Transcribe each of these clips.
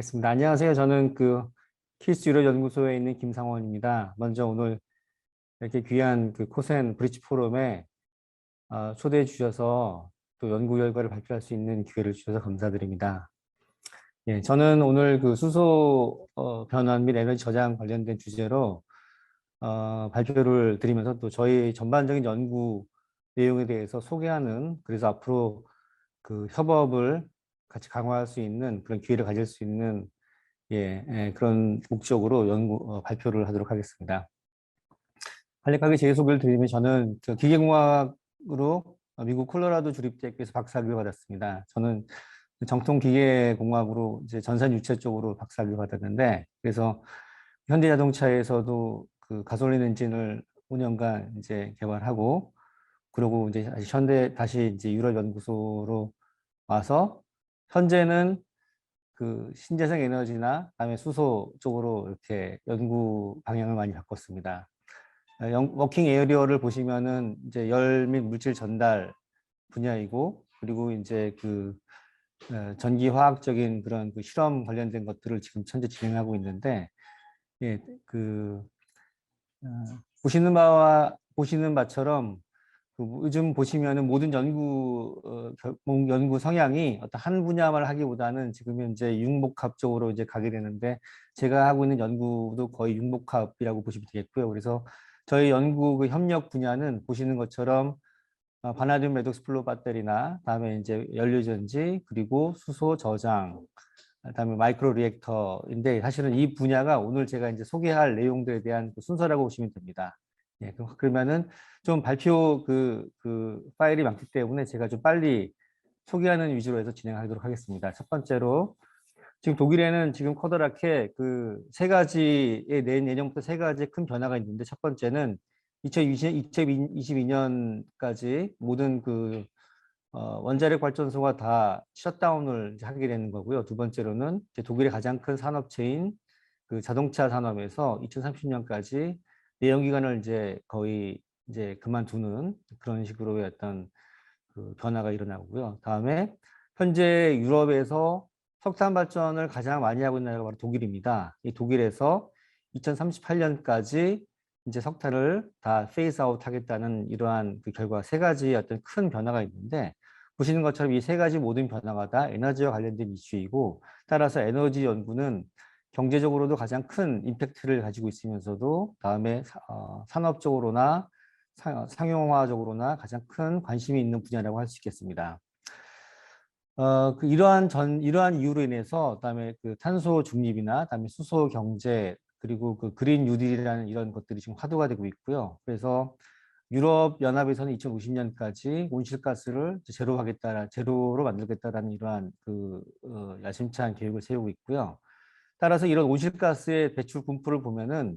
알겠습니다. 안녕하세요. 저는 그 키스 유럽 연구소에 있는 김상원입니다. 먼저 오늘 이렇게 귀한 그 코센 브리지 포럼에 어, 초대해 주셔서 또 연구 결과를 발표할 수 있는 기회를 주셔서 감사드립니다. 예, 저는 오늘 그 수소 어, 변환 및 에너지 저장 관련된 주제로 어, 발표를 드리면서 또 저희 전반적인 연구 내용에 대해서 소개하는 그래서 앞으로 그 협업을 같이 강화할 수 있는 그런 기회를 가질 수 있는 예, 예, 그런 목적으로 연구 어, 발표를 하도록 하겠습니다. 간략하게 제 소개를 드리면 저는 저 기계공학으로 미국 콜로라도 주립대학교에서 박사학위를 받았습니다. 저는 정통 기계공학으로 이제 전산 유체 쪽으로 박사학위를 받았는데 그래서 현대자동차에서도 그 가솔린 엔진을 5년간 이제 개발하고 그리고 이제 현대 다시 이제 유럽 연구소로 와서 현재는 그 신재생 에너지나 다음에 수소 쪽으로 이렇게 연구 방향을 많이 바꿨습니다. 어, 영, 워킹 에어리어를 보시면은 이제 열 및 물질 전달 분야이고 그리고 이제 그 어, 전기 화학적인 그런 그 실험 관련된 것들을 지금 현재 진행하고 있는데 예, 그 어, 보시는 바와 보시는 바처럼 그 요즘 보시면은 모든 연구 어, 결- 뭐 연구 성향이 어떤 한 분야만 하기보다는 지금 현재 융복합 쪽으로 이제 가게 되는데 제가 하고 있는 연구도 거의 융복합이라고 보시면 되겠고요. 그래서 저희 연구 그 협력 분야는 보시는 것처럼 어, 바나듐 레독스 플로 배터리나 다음에 이제 연료 전지 그리고 수소 저장 그다음에 마이크로 리액터인데 사실은 이 분야가 오늘 제가 이제 소개할 내용들에 대한 그 순서라고 보시면 됩니다. 예, 그- 그러면은 좀 발표 그, 그 파일이 많기 때문에 제가 좀 빨리 소개하는 위주로 해서 진행하도록 하겠습니다. 첫 번째로 지금 독일에는 지금 커다랗게 그 세 가지의 내년 예년부터 세 가지 큰 변화가 있는데 첫 번째는 2020, 2022년까지 모든 그 어, 원자력 발전소가 다 셧다운을 하게 되는 거고요. 두 번째로는 독일의 가장 큰 산업체인 그 자동차 산업에서 2030년까지 내연기관을 이제 거의 이제 그만두는 그런 식으로의 어떤 그 변화가 일어나고요. 다음에 현재 유럽에서 석탄 발전을 가장 많이 하고 있는 나라가 바로 독일입니다. 이 독일에서 2038년까지 이제 석탄을 다 페이스 아웃 하겠다는 이러한 그 결과 세 가지 어떤 큰 변화가 있는데 보시는 것처럼 이 세 가지 모든 변화가 다 에너지와 관련된 이슈이고 따라서 에너지 연구는 경제적으로도 가장 큰 임팩트를 가지고 있으면서도 다음에 사- 어, 산업적으로나 상, 상용화적으로나 가장 큰 관심이 있는 분야라고 할 수 있겠습니다. 어, 그 이러한 전 이러한 이유로 인해서 그다음에 그 탄소 중립이나 그다음에 수소 경제 그리고 그 그린 뉴딜이라는 이런 것들이 지금 화두가 되고 있고요. 그래서 유럽 연합에서는 2050년까지 온실가스를 이제 제로 하겠다, 제로로 만들겠다라는 이러한 그 어, 야심찬 계획을 세우고 있고요. 따라서 이런 온실가스의 배출 분포를 보면은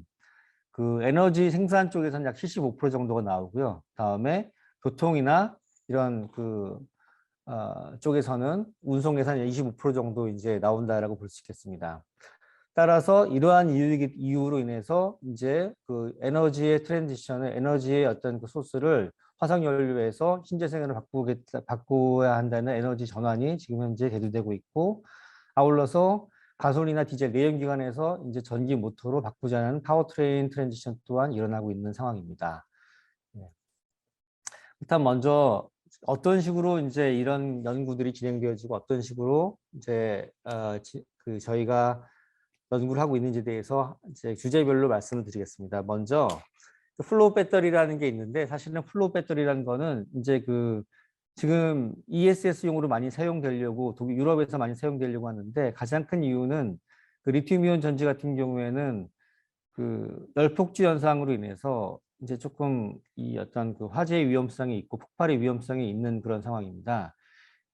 그 에너지 생산 쪽에서는 약 75% 정도가 나오고요. 다음에 교통이나 이런 그 어, 쪽에서는 운송 예산 25% 정도 이제 나온다라고 볼 수 있겠습니다. 따라서 이러한 이유, 이유로 인해서 이제 그 에너지의 트랜지션을 에너지의 어떤 그 소스를 화석 연료에서 신재생으로 바꾸겠다 바꿔야 한다는 에너지 전환이 지금 현재 대두되고 있고 아울러서 가솔이나 디젤 내연기관에서 이제 전기 모터로 바꾸자는 파워트레인 트랜지션 또한 일어나고 있는 상황입니다. 네. 일단 먼저 어떤 식으로 이제 이런 연구들이 진행되어지고 어떤 식으로 이제 어, 지, 그 저희가 연구를 하고 있는지에 대해서 이제 주제별로 말씀을 드리겠습니다. 먼저 플로우 배터리라는 게 있는데 사실은 플로우 배터리라는 거는 이제 그 지금 ESS용으로 많이 사용되려고 독일 유럽에서 많이 사용되려고 하는데 가장 큰 이유는 그 리튬이온 전지 같은 경우에는 그 열폭주 현상으로 인해서 이제 조금 이 어떤 그 화재의 위험성이 있고 폭발의 위험성이 있는 그런 상황입니다.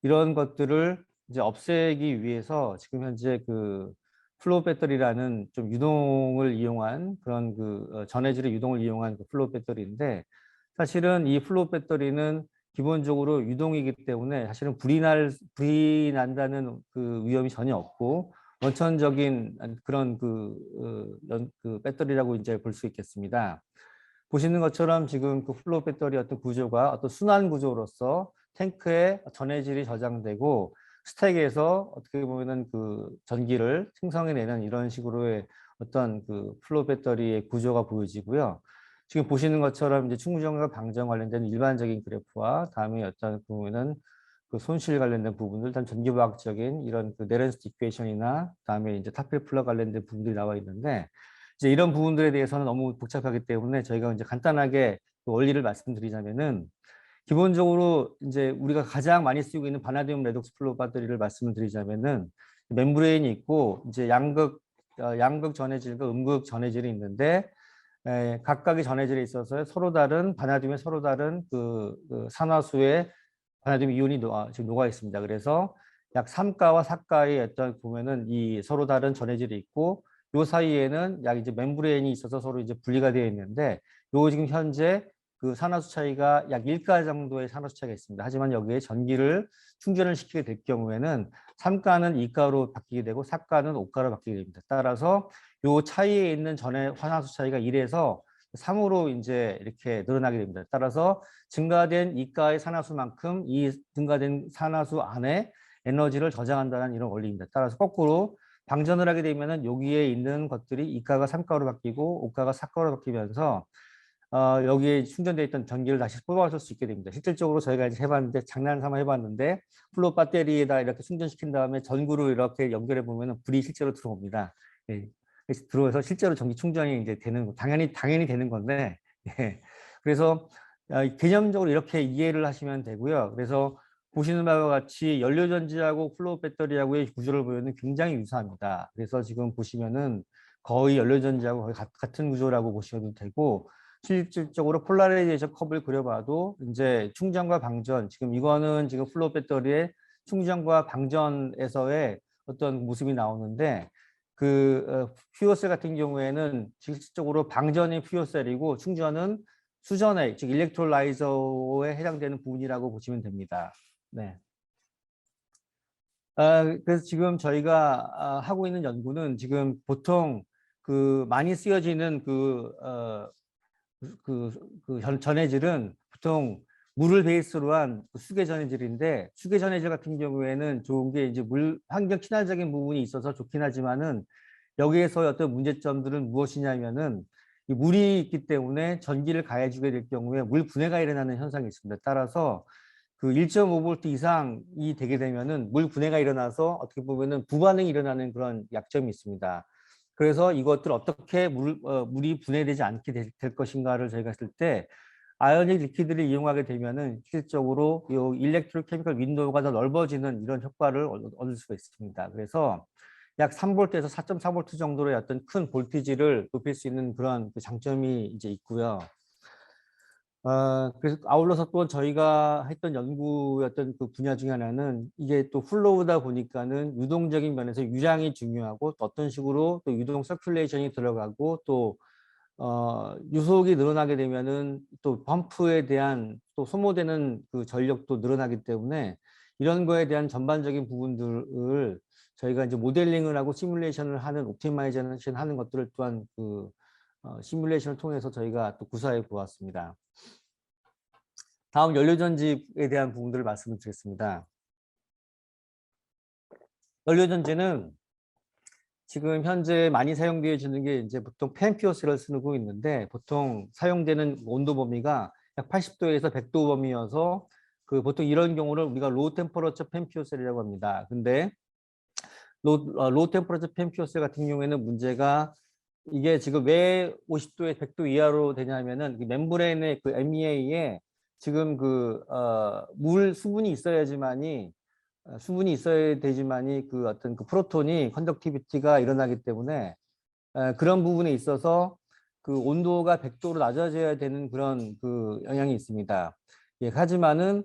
이런 것들을 이제 없애기 위해서 지금 현재 그 플로우 배터리라는 좀 유동을 이용한 그런 그 어, 전해질의 유동을 이용한 그 플로우 배터리인데 사실은 이 플로우 배터리는 기본적으로 유동이기 때문에 사실은 불이 날 불이 난다는 그 위험이 전혀 없고 원천적인 그런 그, 어, 연, 그 배터리라고 이제 볼 수 있겠습니다. 보시는 것처럼 지금 그 플로우 배터리 어떤 구조가 어떤 순환 구조로서 탱크에 전해질이 저장되고 스택에서 어떻게 보면은 그 전기를 생성해내는 이런 식으로의 어떤 그 플로 배터리의 구조가 보여지고요. 지금 보시는 것처럼 이제 충전과 방전 관련된 일반적인 그래프와 다음에 어떤 보면은 그 손실 관련된 부분들, 단 전기과학적인 이런 그 네런스트 이퀘이션이나 다음에 이제 타필플러 관련된 부분들이 나와 있는데 이제 이런 부분들에 대해서는 너무 복잡하기 때문에 저희가 이제 간단하게 그 원리를 말씀드리자면은 기본적으로 이제 우리가 가장 많이 쓰고 있는 바나디움 레독스 플로 배터리를 말씀을 드리자면은 멤브레인이 있고 이제 양극 어, 양극 전해질과 음극 전해질이 있는데 에, 각각의 전해질에 있어서 서로 다른 바나듐에 서로 다른 그, 그 산화수의 바나듐 이온이 녹아, 지금 녹아 있습니다. 그래서 약 3가와 4가의 어떤 보면은 이 서로 다른 전해질이 있고 요 사이에는 약 이제 멤브레인이 있어서 서로 이제 분리가 되어 있는데 요 지금 현재 그 산화수 차이가 약 1가 정도의 산화수 차이가 있습니다. 하지만 여기에 전기를 충전을 시키게 될 경우에는 3가는 2가로 바뀌게 되고 4가는 5가로 바뀌게 됩니다. 따라서 요 차이에 있는 전의 산화수 차이가 1에서 3으로 이제 이렇게 늘어나게 됩니다. 따라서 증가된 2가의 산화수만큼 이 증가된 산화수 안에 에너지를 저장한다는 이런 원리입니다. 따라서 거꾸로 방전을 하게 되면은 여기에 있는 것들이 2가가 3가로 바뀌고 5가가 4가로 바뀌면서 어, 여기에 충전되어 있던 전기를 다시 뽑아줄 수 있게 됩니다. 실질적으로 저희가 이제 해봤는데 장난 삼아 해봤는데 플로 배터리에다 이렇게 충전시킨 다음에 전구를 이렇게 연결해 보면 불이 실제로 들어옵니다. 예, 들어와서 실제로 전기 충전이 이제 되는 거 당연히 당연히 되는 건데 예, 그래서 어, 개념적으로 이렇게 이해를 하시면 되고요. 그래서 보시는 바와 같이 연료전지하고 플로우 배터리하고의 구조를 보면 굉장히 유사합니다. 그래서 지금 보시면은 거의 연료전지하고 거의 같은 구조라고 보셔도 되고 실질적으로 폴라리제이션 컵을 그려봐도 이제 충전과 방전 지금 이거는 지금 플로우 배터리의 충전과 방전에서의 어떤 모습이 나오는데 그 어, 퓨어셀 같은 경우에는 실질적으로 방전이 퓨어셀이고 충전은 수전의 즉 일렉트롤라이저에 해당되는 부분이라고 보시면 됩니다. 네. 아, 그래서 지금 저희가 아, 하고 있는 연구는 지금 보통 그 많이 쓰여지는 그 어, 그, 그 전해질은 보통 물을 베이스로 한그 수계 전해질인데 수계 전해질 같은 경우에는 좋은 게 이제 물 환경 친화적인 부분이 있어서 좋긴 하지만은 여기에서 어떤 문제점들은 무엇이냐면은 이 물이 있기 때문에 전기를 가해주게 될 경우에 물 분해가 일어나는 현상이 있습니다. 따라서 그 1.5V 이상이 되게 되면은 물 분해가 일어나서 어떻게 보면은 부반응이 일어나는 그런 약점이 있습니다. 그래서 이것들 어떻게 물, 어, 물이 분해되지 않게 될, 될 것인가를 저희가 했을 때 아이오닉 리퀴드를 이용하게 되면은 실질적으로 이 일렉트로 케미컬 윈도우가 더 넓어지는 이런 효과를 얻을 수가 있습니다. 그래서 약 3V에서 4.4V 정도의 어떤 큰 볼티지를 높일 수 있는 그런 그 장점이 이제 있고요. 어, 그래서 아울러서 또 저희가 했던 연구였던 그 분야 중에 하나는 이게 또 플로우다 보니까는 유동적인 면에서 유량이 중요하고 또 어떤 식으로 또 유동 서큘레이션이 들어가고 또 어, 유속이 늘어나게 되면은 또 펌프에 대한 또 소모되는 그 전력도 늘어나기 때문에 이런 거에 대한 전반적인 부분들을 저희가 이제 모델링을 하고 시뮬레이션을 하는 옵티마이제이션 하는 것들을 또한 그 어, 시뮬레이션을 통해서 저희가 또 구사해 보았습니다. 다음 연료전지에 대한 부분들을 말씀을 드리겠습니다. 연료전지는 지금 현재 많이 사용되어지는 게 이제 보통 펜피어스를 쓰고 있는데 보통 사용되는 온도 범위가 약 80도에서 100도 범위여서 그 보통 이런 경우를 우리가 로우 템퍼러처 펜피어셀이라고 합니다. 근데 로, 어, 로우 템퍼러처 펜피어셀 같은 경우에는 문제가 이게 지금 왜 50도에 100도 이하로 되냐면은 멤브레인의 그 MEA에 지금 그, 어, 물 수분이 있어야지만이, 어, 수분이 있어야 되지만이 그 어떤 그 프로톤이 컨덕티비티가 일어나기 때문에 에, 그런 부분에 있어서 그 온도가 100도로 낮아져야 되는 그런 그 영향이 있습니다. 예, 하지만은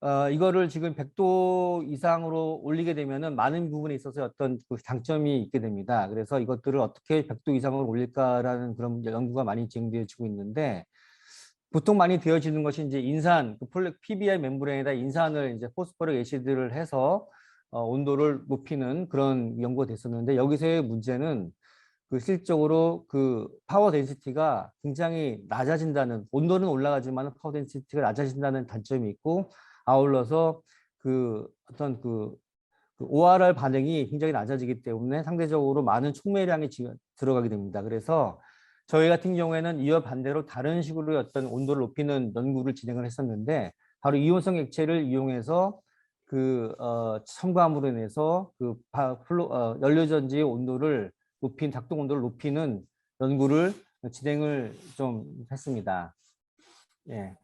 어, 이거를 지금 100도 이상으로 올리게 되면은 많은 부분에 있어서 어떤 그 장점이 있게 됩니다. 그래서 이것들을 어떻게 100도 이상으로 올릴까라는 그런 연구가 많이 진행되어지고 있는데 보통 많이 되어지는 것이 이제 인산, 그 폴리, PBI 멤브레인에다 인산을 이제 포스포릭 애시드를 해서 어, 온도를 높이는 그런 연구가 됐었는데 여기서의 문제는 그 실적으로 그 파워 덴시티가 굉장히 낮아진다는 온도는 올라가지만 파워 덴시티가 낮아진다는 단점이 있고 아울러서 그 어떤 그 그 ORR 반응이 굉장히 낮아지기 때문에 상대적으로 많은 촉매량이 지- 들어가게 됩니다. 그래서 저희 같은 경우에는 이와 반대로 다른 식으로 어떤 온도를 높이는 연구를 진행을 했었는데 바로 이온성 액체를 이용해서 그 어, 첨가물로 인해서 그 바- 플로, 어, 연료전지의 온도를 높인 작동 온도를 높이는 연구를 진행을 좀 했습니다. 예.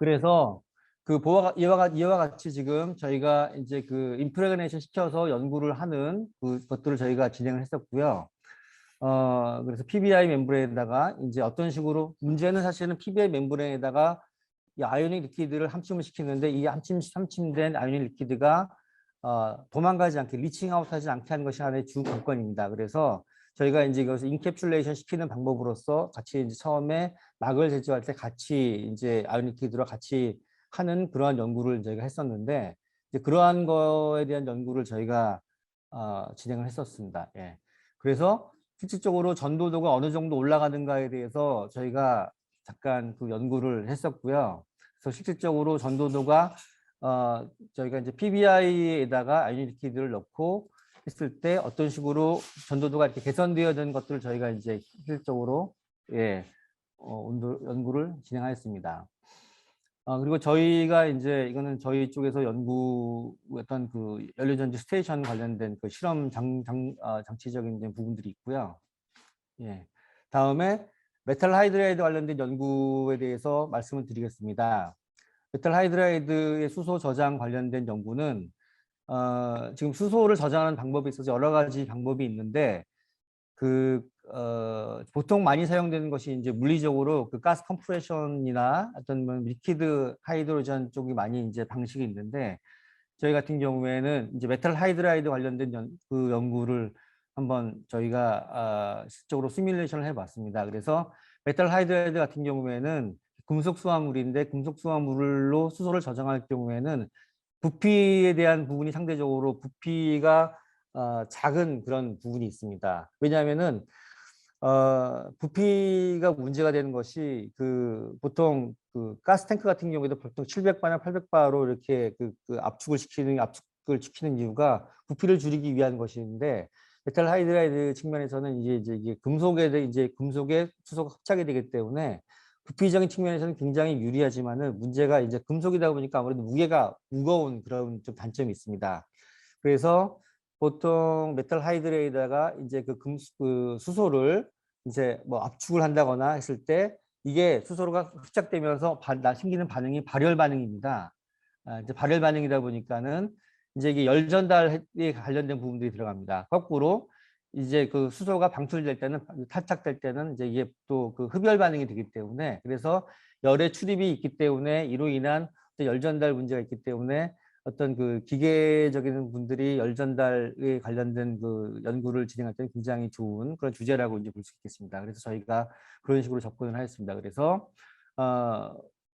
그래서 그 보와 가- 이와, 가- 이와 같이 지금 저희가 이제 그 인프레그네이션 시켜서 연구를 하는 그 것들을 저희가 진행을 했었고요. 어 그래서 PBI 멤브레인에다가 이제 어떤 식으로 문제는 사실은 PBI 멤브레인에다가 이 아이오닉 리퀴드를 함침을 시키는데 이 함침 함침된 아이오닉 리퀴드가 어, 도망가지 않게 리칭 아웃하지 않게 하는 것이 하나의 주 관건입니다. 그래서 저희가 이제 이것을 인캡슐레이션 시키는 방법으로서 같이 이제 처음에 막을 제조할 때 같이 이제 아이오닉 리퀴드로 같이 하는 그러한 연구를 저희가 했었는데 이제 그러한 거에 대한 연구를 저희가 어, 진행을 했었습니다. 예. 그래서 실질적으로 전도도가 어느 정도 올라가는가에 대해서 저희가 잠깐 그 연구를 했었고요. 그래서 실질적으로 전도도가 어, 저희가 이제 PBI에다가 아이오닉키드를 넣고 했을 때 어떤 식으로 전도도가 이렇게 개선되어진 것들을 저희가 이제 실질적으로 예, 어, 연구를 진행하였습니다. 어, 그리고 저희가 이제 이거는 저희 쪽에서 연구했던 그 연료전지 스테이션 관련된 그 실험 장, 장, 어, 장치적인 부분들이 있고요. 예. 다음에 메탈 하이드라이드 관련된 연구에 대해서 말씀을 드리겠습니다. 메탈 하이드라이드의 수소 저장 관련된 연구는 어, 지금 수소를 저장하는 방법이 있어서 여러 가지 방법이 있는데 그 어, 보통 많이 사용되는 것이 이제 물리적으로 그 가스 컴프레션이나 어떤 뭐 리퀴드 하이드로전 쪽이 많이 이제 방식이 있는데 저희 같은 경우에는 이제 메탈 하이드라이드 관련된 연, 그 연구를 한번 저희가 아, 실적으로 시뮬레이션을 해봤습니다. 그래서 메탈 하이드라이드 같은 경우에는 금속 수화물인데 금속 수화물로 수소를 저장할 경우에는 부피에 대한 부분이 상대적으로 부피가 어, 작은 그런 부분이 있습니다. 왜냐하면은 어, 부피가 문제가 되는 것이 그 보통 그 가스 탱크 같은 경우에도 보통 700바나 800바로 이렇게 그, 그 압축을 시키는 압축을 시키는 이유가 부피를 줄이기 위한 것인데 메탈 하이드라이드 측면에서는 이제 이제 금속에 대- 이제 금속에 수소가 합착이 되기 때문에 부피적인 측면에서는 굉장히 유리하지만은 문제가 이제 금속이다 보니까 아무래도 무게가 무거운 그런 좀 단점이 있습니다. 그래서 보통 메탈 하이드레이다가 이제 그, 금, 그 수소를 이제 뭐 압축을 한다거나 했을 때 이게 수소가 흡착되면서 바, 나- 생기는 반응이 발열 반응입니다. 아, 이제 발열 반응이다 보니까는 이제 이게 열 전달에 관련된 부분들이 들어갑니다. 거꾸로 이제 그 수소가 방출될 때는 탈착될 때는 이제 이게 또 그 흡열 반응이 되기 때문에 그래서 열의 출입이 있기 때문에 이로 인한 열 전달 문제가 있기 때문에 어떤 그 기계적인 분들이 열 전달에 관련된 그 연구를 진행할 때는 굉장히 좋은 그런 주제라고 이제 볼 수 있겠습니다. 그래서 저희가 그런 식으로 접근을 하였습니다. 그래서 어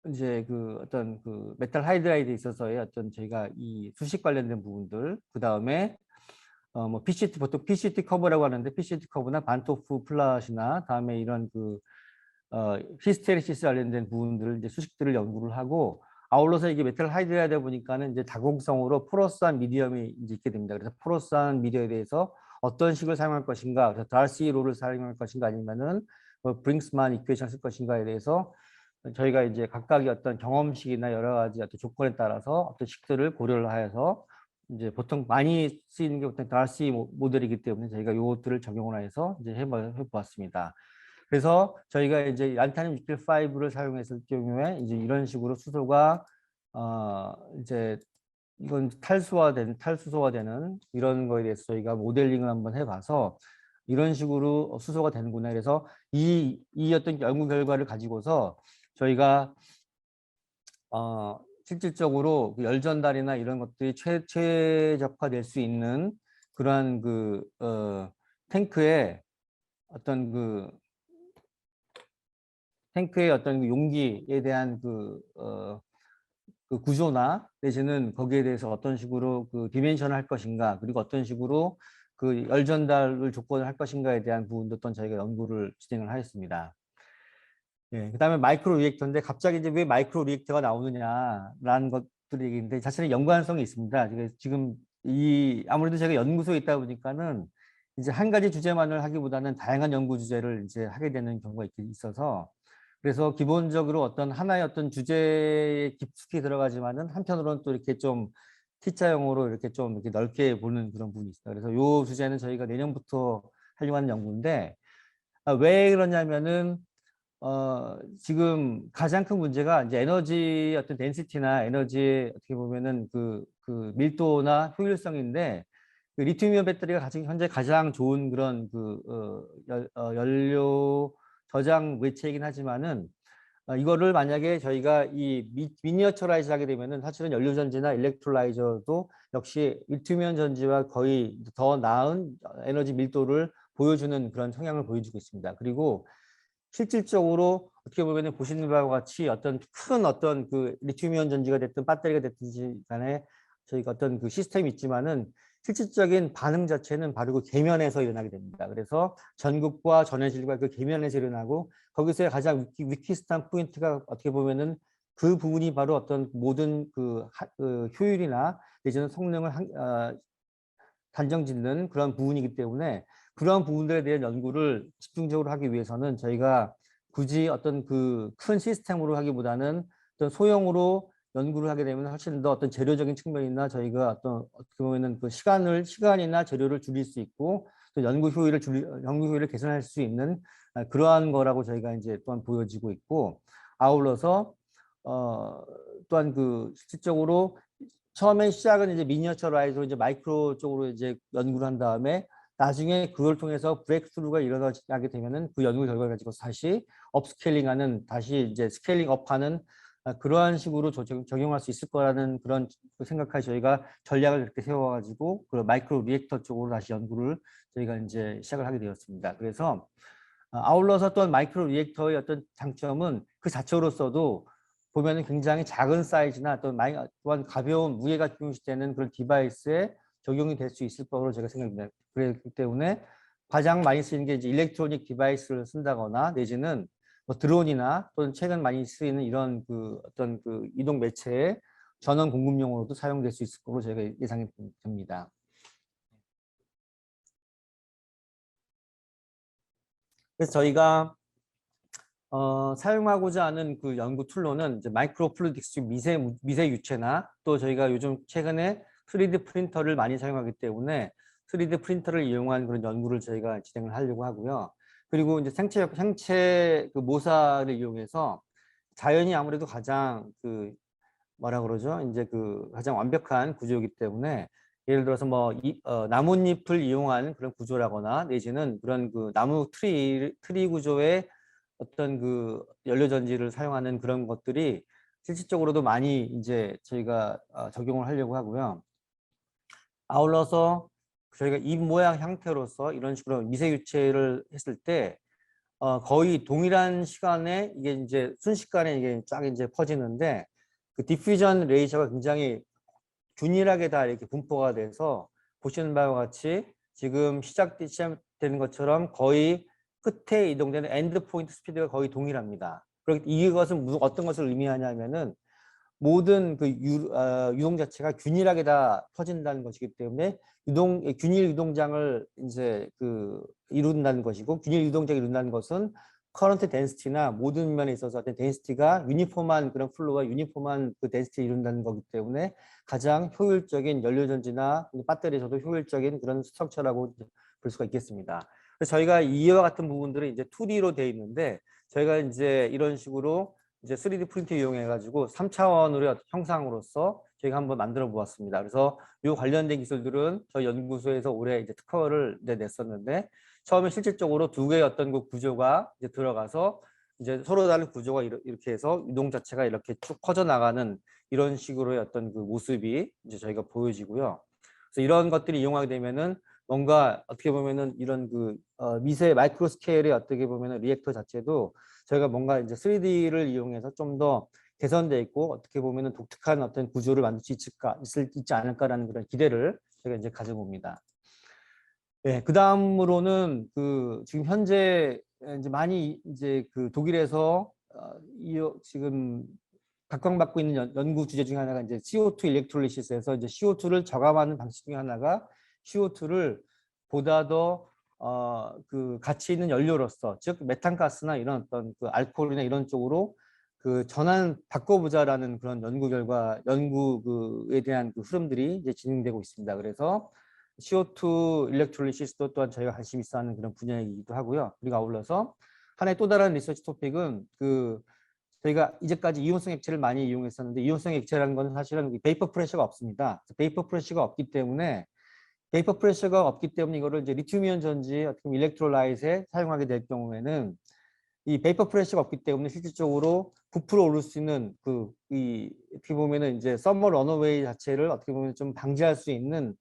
이제 그 어떤 그 메탈 하이드라이드에 있어서의 어떤 저희가 이 수식 관련된 부분들 그 다음에 어 뭐 PCT 보통 PCT 커브라고 하는데 PCT 커브나 반토프 플랫이나 다음에 이런 그 어, 히스테리시스 관련된 부분들을 이제 수식들을 연구를 하고 아울러서 이게 메탈 하이드라이드 보니까는 이제 다공성으로 포러스한 미디엄이 이제 있게 됩니다. 그래서 포러스한 미디어에 대해서 어떤 식을 사용할 것인가, 그래서 다시 롤을 사용할 것인가 아니면은 뭐 브링스만 이퀘이션 쓸 것인가에 대해서 저희가 이제 각각의 어떤 경험식이나 여러 가지 어떤 조건에 따라서 어떤 식들을 고려를 하여서 이제 보통 많이 쓰이는 게 어떤 다시 모델이기 때문에 저희가 요것들을 적용을 해서 이제 해보- 해보았습니다. 그래서 저희가 이제 란타늄 니켈 5를 사용했을 경우에 이제 이런 식으로 수소가 어 이제 이건 탈수화된 탈수소화되는 이런 거에 대해서 저희가 모델링을 한번 해봐서 이런 식으로 수소가 되는구나. 그래서 이, 이 어떤 연구 결과를 가지고서 저희가 어 실질적으로 그열 전달이나 이런 것들이 최, 최적화될 수 있는 그러한 그 어, 탱크에 어떤 그 탱크의 어떤 그 용기에 대한 그, 어, 그 구조나 내지는 거기에 대해서 어떤 식으로 그 디멘션을 할 것인가 그리고 어떤 식으로 그 열 전달을 조건을 할 것인가에 대한 부분도 또 저희가 연구를 진행을 하였습니다. 예, 그다음에 마이크로 리액터인데 갑자기 이제 왜 마이크로 리액터가 나오느냐라는 것 것들인데 자신의 연관성이 있습니다. 지금- 이 아무래도 제가 연구소에 있다 보니까는 이제 한 가지 주제만을 하기보다는 다양한 연구 주제를 이제 하게 되는 경우가 있- 있어서 그래서 기본적으로 어떤 하나의 어떤 주제에 깊숙이 들어가지만은 한편으로는 또 이렇게 좀 T자형으로 이렇게 좀 이렇게 넓게 보는 그런 부분이 있어요. 그래서 요 주제는 저희가 내년부터 하려고 하는 연구인데 아, 왜 그러냐면은 어, 지금 가장 큰 문제가 이제 에너지 어떤 덴시티나 에너지 어떻게 보면은 그, 그 밀도나 효율성인데 그 리튬이온 배터리가 가장 현재 가장 좋은 그런 그 어, 열, 어, 연료 저장 매체이긴 하지만은 어, 이거를 만약에 저희가 이 미, 미니어처라이즈 하게 되면은 사실은 연료 전지나 일렉트로라이저도 역시 리튬이온 전지와 거의 더 나은 에너지 밀도를 보여주는 그런 성향을 보여주고 있습니다. 그리고 실질적으로 어떻게 보면 보시는 바와 같이 어떤 큰 어떤 그 리튬이온 전지가 됐든 배터리가 됐든지 간에 저희가 어떤 그 시스템이 있지만은 실질적인 반응 자체는 바로 그 계면에서 일어나게 됩니다. 그래서 전극과 전해질과 그 계면에서 일어나고 거기서의 가장 위키, 위키스탄 포인트가 어떻게 보면은 그 부분이 바로 어떤 모든 그, 하, 그 효율이나 내지는 성능을 한, 어, 단정 짓는 그런 부분이기 때문에 그러한 부분들에 대한 연구를 집중적으로 하기 위해서는 저희가 굳이 어떤 그 큰 시스템으로 하기보다는 어떤 소형으로 연구를 하게 되면 훨씬 더 어떤 재료적인 측면이나 저희가 어떤 어떻게 보면은 그 시간을 시간이나 재료를 줄일 수 있고 또 연구 효율을 줄이 연구 효율을 개선할 수 있는 아, 그러한 거라고 저희가 이제 또한 보여지고 있고 아울러서 어 또한 그 실질적으로 처음에 시작은 이제 미니어처라이즈로 이제 마이크로 쪽으로 이제 연구를 한 다음에 나중에 그걸 통해서 브레이크스루가 일어나게 되면은 그 연구 결과를 가지고 다시 업스케일링하는 다시 이제 스케일링 업하는 아, 그러한 식으로 적- 적용할 수 있을 거라는 그런 생각하에 저희가 전략을 이렇게 세워가지고 그 마이크로 리액터 쪽으로 다시 연구를 저희가 이제 시작을 하게 되었습니다. 그래서 아, 아울러서 또한 마이크로 리액터의 어떤 장점은 그 자체로서도 보면은 굉장히 작은 사이즈나 또는 또한 가벼운 무게가 중시되는 그런 디바이스에 적용이 될 수 있을 거로 제가 생각합니다. 그렇기 때문에 가장 많이 쓰이는 게 이제 일렉트로닉 디바이스를 쓴다거나 내지는 뭐 드론이나 또는 최근 많이 쓰이는 이런 그 어떤 그 이동 매체의 전원 공급용으로도 사용될 수 있을 거로 제가 예상이 됩니다. 그래서 저희가 어, 사용하고자 하는 그 연구 툴로는 마이크로 플루이딕스 미세 미세 유체나 또 저희가 요즘 최근에 3D 프린터를 많이 사용하기 때문에 3D 프린터를 이용한 그런 연구를 저희가 진행을 하려고 하고요. 그리고 이제 생체 생체 그 모사를 이용해서 자연이 아무래도 가장 그 뭐라 그러죠? 이제 그 가장 완벽한 구조이기 때문에 예를 들어서 뭐 이, 어, 나뭇잎을 이용한 그런 구조라거나 내지는 그런 그 나무 트리 트리 구조의 어떤 그 연료 전지를 사용하는 그런 것들이 실질적으로도 많이 이제 저희가 어, 적용을 하려고 하고요. 아울러서 저희가 잎 모양 형태로서 이런 식으로 미세 유체를 했을 때 어, 거의 동일한 시간에 이게 이제 순식간에 이게 쫙 이제 퍼지는데 그 디퓨전 레이저가 굉장히 균일하게 다 이렇게 분포가 돼서 보시는 바와 같이 지금 시작되는 것처럼 거의 끝에 이동되는 엔드 포인트 스피드가 거의 동일합니다. 그렇기 이것은 어떤 것을 의미하냐면은 모든 그 유, 어, 유동 자체가 균일하게 다 퍼진다는 것이기 때문에 유동 균일 유동장을 이제 그 이룬다는 것이고 균일 유동장을 이룬다는 것은 커런트 덴시티나 모든 면에 있어서 어떤 덴시티가 유니폼한 그런 플로와 유니폼한 그 덴시티를 이룬다는 거기 때문에 가장 효율적인 연료 전지나 배터리에서도 효율적인 그런 스트럭처라고 볼 수가 있겠습니다. 그래서 저희가 이와 같은 부분들은 이제 2D로 되어 있는데 저희가 이제 이런 식으로 이제 3D 프린트 이용해 가지고 3차원으로 형상으로서 저희가 한번 만들어 보았습니다. 그래서 이 관련된 기술들은 저희 연구소에서 올해 이제 특허를 이제 냈었는데 처음에 실질적으로 두 개의 어떤 그 구조가 이제 들어가서 이제 서로 다른 구조가 이렇게 해서 유동 자체가 이렇게 쭉 퍼져 나가는 이런 식으로의 어떤 그 모습이 이제 저희가 보여지고요. 그래서 이런 것들이 이용하게 되면은 뭔가 어떻게 보면은 이런 그 어, 미세 마이크로 스케일의 어떻게 보면은 리액터 자체도 저희가 뭔가 이제 3D를 이용해서 좀 더 개선돼 있고 어떻게 보면은 독특한 어떤 구조를 만들 수 있을까 있을 있지 않을까라는 그런 기대를 저희가 이제 가져봅니다. 네, 그 다음으로는 그 지금 현재 이제 많이 이제 그 독일에서 어, 이 지금 각광받고 있는 연, 연구 주제 중에 하나가 이제 CO2 일렉트롤리시스에서 이제 CO2를 저감하는 방식 중에 하나가 CO2를 보다 더 어, 그 가치 있는 연료로서 즉 메탄가스나 이런 어떤 그 알코올이나 이런 쪽으로 그 전환 바꿔보자라는 그런 연구 결과 연구에 대한 그 흐름들이 이제 진행되고 있습니다. 그래서 CO2 일렉트롤리시스도 또한 저희가 관심 있어 하는 그런 분야이기도 하고요. 그리고 아울러서 하나의 또 다른 리서치 토픽은 그 저희가 이제까지 이온성 액체를 많이 이용했었는데 이온성 액체라는 건 사실은 베이퍼 프레셔가 없습니다. 베이퍼 프레셔가 없기 때문에 베이퍼 프레셔가 없기 때문에 이거를 이제 리튬이온 전지 어떻게 보면 일렉트롤라이트에 사용하게 될 경우에는 이 베이퍼 프레셔가 없기 때문에 실질적으로 부풀어 오를 수 있는 그 이 어떻게 보면은 이제 서머 런어웨이 자체를 어떻게 보면 좀 방지할 수 있는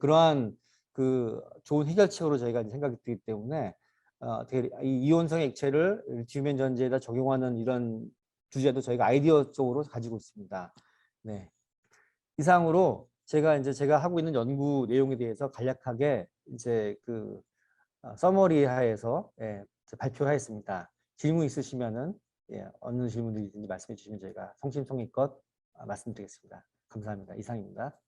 그러한 그 좋은 해결책으로 저희가 생각이 들기 때문에 어, 이 이온성 액체를 리튬이온 전지에다 적용하는 이런 주제도 저희가 아이디어 쪽으로 가지고 있습니다. 네. 이상으로 제가 이제 제가 하고 있는 연구 내용에 대해서 간략하게 이제 그 어, 서머리 하에서 예, 발표하였습니다. 질문 있으시면은 예, 어느 질문들이든지 말씀해 주시면 저희가 성심성의껏 아, 말씀드리겠습니다. 감사합니다. 이상입니다. 예.